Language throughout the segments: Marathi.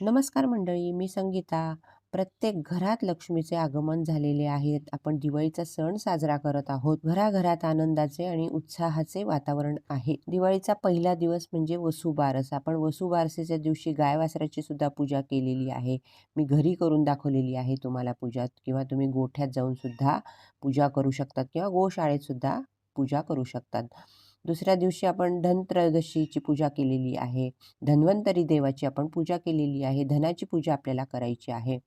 नमस्कार मंडळी मी संगीता. प्रत्येक घरात लक्ष्मीचे आगमन झालेले आहेत. आपण दिवाळीचा सण साजरा करत आहोत. घराघरात आनंदाचे आणि उत्साहाचे वातावरण आहे. दिवाळीचा पहिला दिवस म्हणजे वसुबारस. आपण वसुबारसेच्या दिवशी गाय वासराची सुद्धा पूजा केलेली आहे. मी घरी करून दाखवलेली आहे तुम्हाला पूजा किंवा तुम्ही गोठ्यात जाऊन सुद्धा पूजा करू शकतात किंवा गोशाळेत सुद्धा पूजा करू शकतात. दुसऱ्या दिवशी आपण धनत्रयोदशीची पूजा केलेली आहे. धन्वंतरी देवाची आपण पूजा केलेली आहे. धनाची पूजा आपल्याला करायची आहे.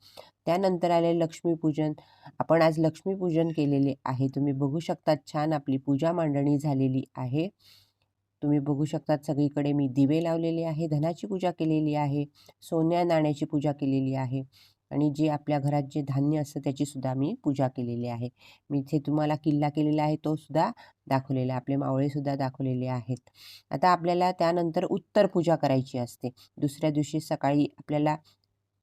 त्यानंतर आले लक्ष्मीपूजन. आपण आज लक्ष्मीपूजन केलेले आहे. तुम्ही बघू शकतात छान आपली पूजा मांडणी झालेली आहे. तुम्ही बघू शकतात सगळीकडे मी दिवे लावलेले आहे. धनाची पूजा केलेली आहे. सोन्या नाण्याची पूजा केलेली आहे. आणि जे आपल्या घरात जे धान्य असतं त्याचीसुद्धा मी पूजा केलेली आहे. मी इथे तुम्हाला किल्ला केलेला आहे तो सुद्धा दाखवलेला आहे. आपले मावळेसुद्धा दाखवलेले आहेत. आता आपल्याला त्यानंतर उत्तर पूजा करायची असते. दुसऱ्या दिवशी सकाळी आपल्याला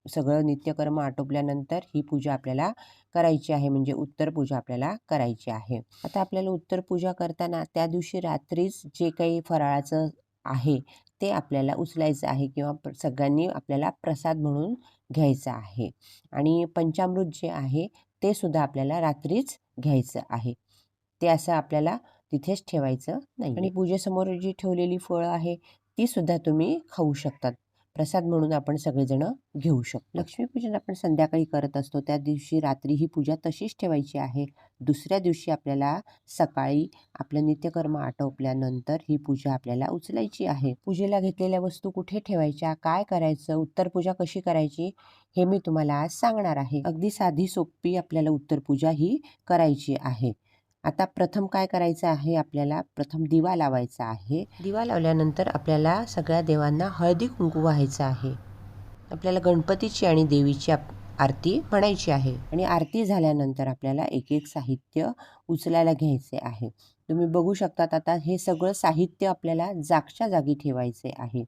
सगळं नित्यकर्म आटोपल्यानंतर ही पूजा आपल्याला करायची आहे. म्हणजे उत्तर पूजा आपल्याला करायची आहे. आता आपल्याला उत्तर पूजा करताना त्या दिवशी रात्रीच जे काही फराळाचं आहे ते आपल्याला उचलायचं आहे किंवा सगळ्यांनी आपल्याला प्रसाद म्हणून घ्यायचं आहे. आणि पंचामृत जे आहे ते सुद्धा आपल्याला रात्रीच घ्यायचं आहे. ते असं आपल्याला तिथेच ठेवायचं नाही आणि पूजेसमोर जी ठेवलेली फळं आहे ती सुद्धा तुम्ही खाऊ शकतात. प्रसाद म्हणून आपण सगळेजण घेऊ शकतो. लक्ष्मीपूजन आपण संध्याकाळी करत असतो. त्या दिवशी रात्री ही पूजा तशीच ठेवायची आहे. दुसऱ्या दिवशी आपल्याला सकाळी आपलं नित्यकर्म आटोपल्यानंतर ही पूजा आपल्याला उचलायची आहे. पूजेला घेतलेल्या वस्तू कुठे ठेवायच्या? काय करायचं? उत्तर पूजा कशी करायची? हे मी तुम्हाला आज सांगणार आहे. अगदी साधी सोपी आपल्याला उत्तर पूजा ही करायची आहे. आता प्रथम काय करायचं आहे? आपल्याला प्रथम दिवा लावायचा आहे. दिवा लावल्यानंतर आपल्याला सगळ्या देवांना हळदी कुंकू व्हायचं आहे. आपल्याला गणपतीची आणि देवीची आरती म्हणायची आहे. आणि आरती झाल्यानंतर आपल्याला एक एक साहित्य उचलायला घ्यायचे आहे. तुम्ही बघू शकतात आता हे सगळं साहित्य आपल्याला जागच्या जागी ठेवायचे आहे.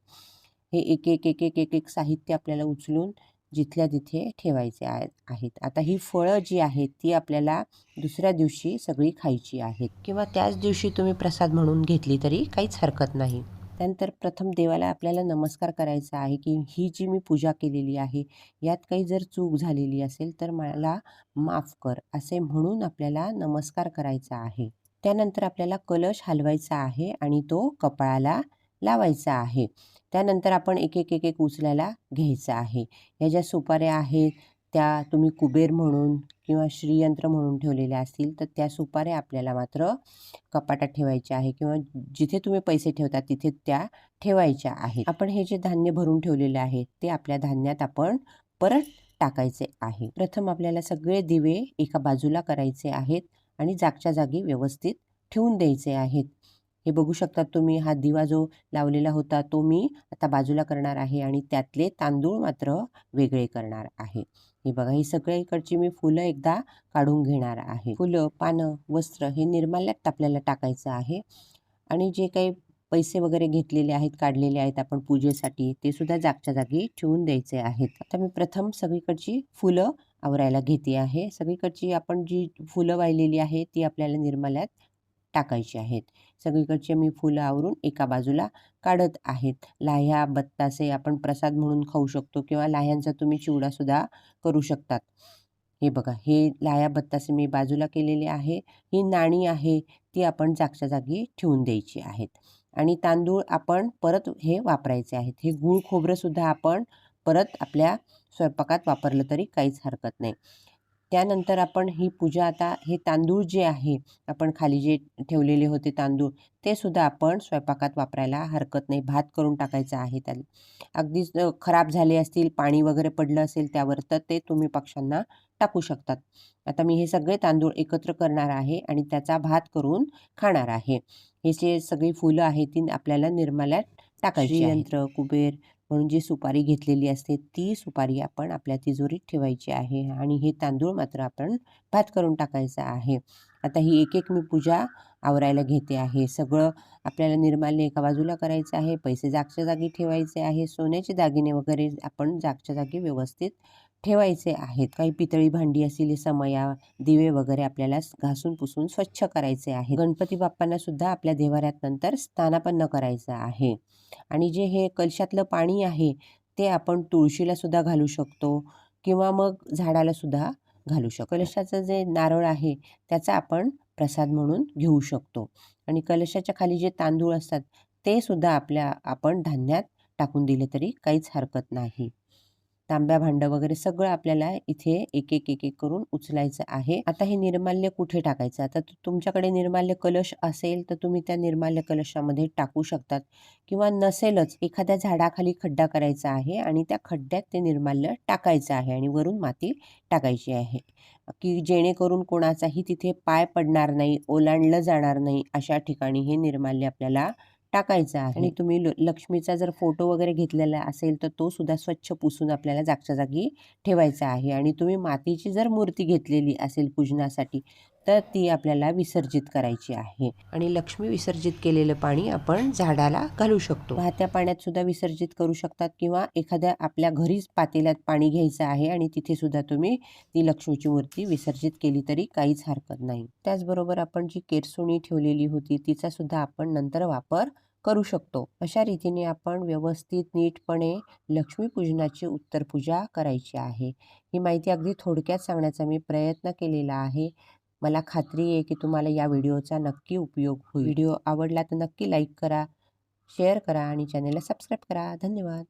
हे एक एक एक एक एक एक साहित्य आपल्याला उचलून जिथल्या तिथे ठेवायचे आहेत. आता ही फळं जी आहेत ती आपल्याला दुसऱ्या दिवशी सगळी खायची आहेत. किंवा त्याच दिवशी तुम्ही प्रसाद म्हणून घेतली तरी काहीच हरकत नाही. त्यानंतर प्रथम देवाला आपल्याला नमस्कार करायचा आहे की ही जी मी पूजा केलेली आहे यात काही जर चूक झालेली असेल तर मला माफ कर असे म्हणून आपल्याला नमस्कार करायचा आहे. त्यानंतर आपल्याला कलश हलवायचा आहे आणि तो कपाळाला लावायचा आहे. त्यानंतर आपण एक एक एक एक उचलायला घ्यायचं आहे. ह्या ज्या सुपाऱ्या आहेत त्या तुम्ही कुबेर म्हणून किंवा श्रीयंत्र म्हणून ठेवलेल्या असतील तर त्या सुपाऱ्या आपल्याला मात्र कपाटात ठेवायच्या आहे किंवा जिथे तुम्ही पैसे ठेवता तिथे त्या ठेवायच्या आहेत. आपण हे जे धान्य भरून ठेवलेले आहे ते आपल्या धान्यात आपण परत टाकायचे आहे. प्रथम आपल्याला सगळे दिवे एका बाजूला करायचे आहेत आणि जागच्या जागी व्यवस्थित ठेवून द्यायचे आहेत. हे बघू शकतात तुम्ही हा दिवा जो लावलेला होता तो मी आता बाजूला करणार आहे आणि त्यातले तांदूळ मात्र वेगळे करणार आहे. हे बघा ही सगळ्या इकडची मी फुलं एकदा काढून घेणार आहे. फुलं पानं वस्त्र हे निर्माल्यात आपल्याला टाकायचं आहे आणि जे काही पैसे वगैरे घेतलेले आहेत काढलेले आहेत आपण पूजेसाठी ते सुद्धा जागच्या जागी ठेवून द्यायचे आहेत. आता मी प्रथम सगळीकडची फुलं आवरायला घेते आहे. सगळीकडची आपण जी फुलं वाहिलेली आहे ती आपल्याला निर्माल्यात टाकायचे आहेत. सगळीकडचे मी फुलं आवरून एका बाजूला काढत आहेत. लाह्या बत्तासे आपण प्रसाद म्हणून खाऊ शकतो किंवा लाह्यांचा तुम्ही चिवडासुद्धा करू शकतात. हे बघा हे लाह्या बत्तासे मी बाजूला केलेले आहे. ही नाणी आहे ती आपण जागच्या जागी ठेवून द्यायची आहेत. आणि तांदूळ आपण परत हे वापरायचे आहेत. हे गूळ खोबरंसुद्धा आपण परत आपल्या स्वयंपाकात वापरलं तरी काहीच हरकत नाही. त्यानंतर आपण ही पूजा आता हे तांदूळ जे आहे आपण खाली जे ठेवलेले होते तांदूळ ते सुद्धा आपण स्वयंपाकात वापरायला हरकत नाही. भात करून टाकायचा आहे त्याला. अगदीच खराब झाले असतील पाणी वगैरे पडलं असेल त्यावर तर ते तुम्ही पक्ष्यांना टाकू शकतात. आता मी हे सगळे तांदूळ एकत्र करणार आहे आणि त्याचा भात करून खाणार आहे. हे जे सगळी फुलं आहेत ती आपल्याला निर्माल्यात टाकायची यंत्र कुबेर म्हणून जी सुपारी घेतलेली असते ती सुपारी आपण आपल्या तिजोरीत ठेवायची आहे आणि हे तांदूळ मात्र आपण भात करून टाकायचं आहे. आता ही एक एक मी पूजा आवरायला घेते आहे. सगळं आपल्याला निर्माल्य एका बाजूला करायचं आहे पैसे जागच्या जागी ठेवायचे आहे सोन्याचे दागिने वगैरे आपण जागच्या जागी व्यवस्थित ठेवायचे आहेत. काही पितळी भांडी असतील समया दिवे वगैरे आपल्याला घासून पुसून स्वच्छ करायचे आहे गणपती बाप्पांना सुद्धा आपल्या देवाऱ्यात नंतर स्थानापन्न करायचं आहे. आणि जे हे कलशातलं पाणी आहे ते आपण तुळशीला सुद्धा घालू शकतो किंवा मग झाडाला सुद्धा घालू शकतो. कलशाचं जे नारळ आहे त्याचा आपण प्रसाद म्हणून घेऊ शकतो. आणि कलशाच्या खाली जे तांदूळ असतात ते सुद्धा आपल्या आपण धान्यात टाकून दिले तरी काहीच हरकत नाही. तांब्या भांडं वगैरे सगळं आपल्याला इथे एक एक एक एक करून उचलायचं आहे. आता हे निर्माल्य कुठे टाकायचं? आता तुमच्याकडे निर्माल्य कलश असेल तर तुम्ही त्या निर्माल्य कलशामध्ये टाकू शकतात. किंवा नसेलच एखाद्या झाडाखाली खड्डा करायचा आहे आणि त्या खड्ड्यात ते निर्माल्य टाकायचं आहे आणि वरून माती टाकायची आहे. की जेणेकरून कोणाचाही तिथे पाय पडणार नाही ओलांडलं जाणार नाही अशा ठिकाणी हे निर्माल्य आपल्याला टाकायचा आहे. आणि तुम्ही लक्ष्मीचा जर फोटो वगैरे घेतलेला असेल तर तो सुद्धा स्वच्छ पुसून आपल्याला जागच्या जागी ठेवायचा आहे. आणि तुम्ही मातीची जर मूर्ती घेतलेली असेल पूजनासाठी तर ती आपल्याला विसर्जित करायची आहे. आणि लक्ष्मी विसर्जित केलेलं पाणी आपण झाडाला घालू शकतो. वाहत्या पाण्यात सुद्धा विसर्जित करू शकतात किंवा एखाद्या आपल्या घरीच पातेल्यात पाणी घ्यायचं आहे आणि तिथे सुद्धा तुम्ही ती लक्ष्मीची मूर्ती विसर्जित केली तरी काहीच हरकत नाही. त्याचबरोबर आपण जी केरसुणी ठेवलेली होती तिचा सुद्धा आपण नंतर वापर करू शकतो. अशा रीतीने आपण व्यवस्थित नीटपणे लक्ष्मीपूजनाची उत्तरपूजा करायची आहे. ही माहिती अगदी थोडक्यात सांगण्याचा मी प्रयत्न केलेला आहे. मला खात्री आहे की तुम्हाला या व्हिडिओचा नक्की उपयोग होईल. व्हिडिओ आवडला तर नक्की लाईक करा शेअर करा आणि चॅनलला सबस्क्राईब करा. धन्यवाद.